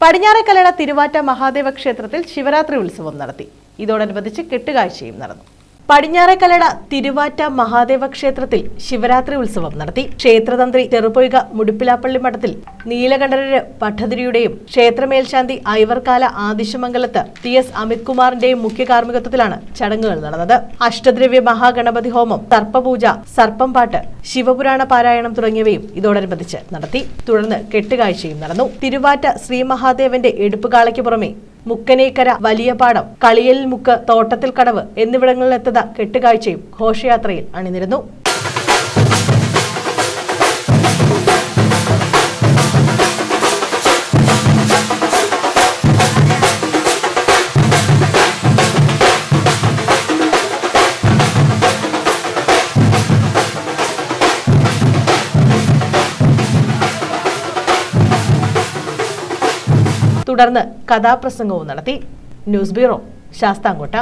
പടിഞ്ഞാറക്കലട തിരുവാറ്റ മഹാദേവ ക്ഷേത്രത്തിൽ ശിവരാത്രി ഉത്സവം നടത്തി. ഇതോടനുബന്ധിച്ച് കെട്ടുകാഴ്ചയും നടന്നു. പടിഞ്ഞാറേക്കലട തിരുവാറ്റ മഹാദേവ ക്ഷേത്രത്തിൽ ശിവരാത്രി ഉത്സവം നടത്തി. ക്ഷേത്രതന്ത്രി ചെറുപൊയ്ക മുടിപ്പിലാപ്പള്ളി മഠത്തിൽ നീലകണ്ഠരര് പദ്ധതിയുടെയും ക്ഷേത്രമേൽശാന്തി ഐവർകാല ആദിശമംഗലത്ത് ടി എസ് അമിത് കുമാറിന്റെയും മുഖ്യ കാർമ്മികത്വത്തിലാണ് ചടങ്ങുകൾ നടന്നത്. അഷ്ടദ്രവ്യ മഹാഗണപതി ഹോമം സർപ്പപൂജ സർപ്പം പാട്ട് ശിവപുരാണ പാരായണം തുടങ്ങിയവയും ഇതോടനുബന്ധിച്ച് നടത്തി. തുടർന്ന് കെട്ടുകാഴ്ചയും നടന്നു. തിരുവാറ്റ ശ്രീ മഹാദേവന്റെ എടുപ്പുകാളയ്ക്ക് പുറമെ മുക്കനേക്കര വലിയ പാടം കളിയൽ മുക്ക് തോട്ടത്തിൽ കടവ് എന്നിവിടങ്ങളിലെത്തുന്ന കെട്ടുകാഴ്ചയും ഘോഷയാത്രയിൽ അണിനിരുന്നു. തുടർന്ന് കഥാപ്രസംഗവും നടത്തി. News bureau Sasthamkotta.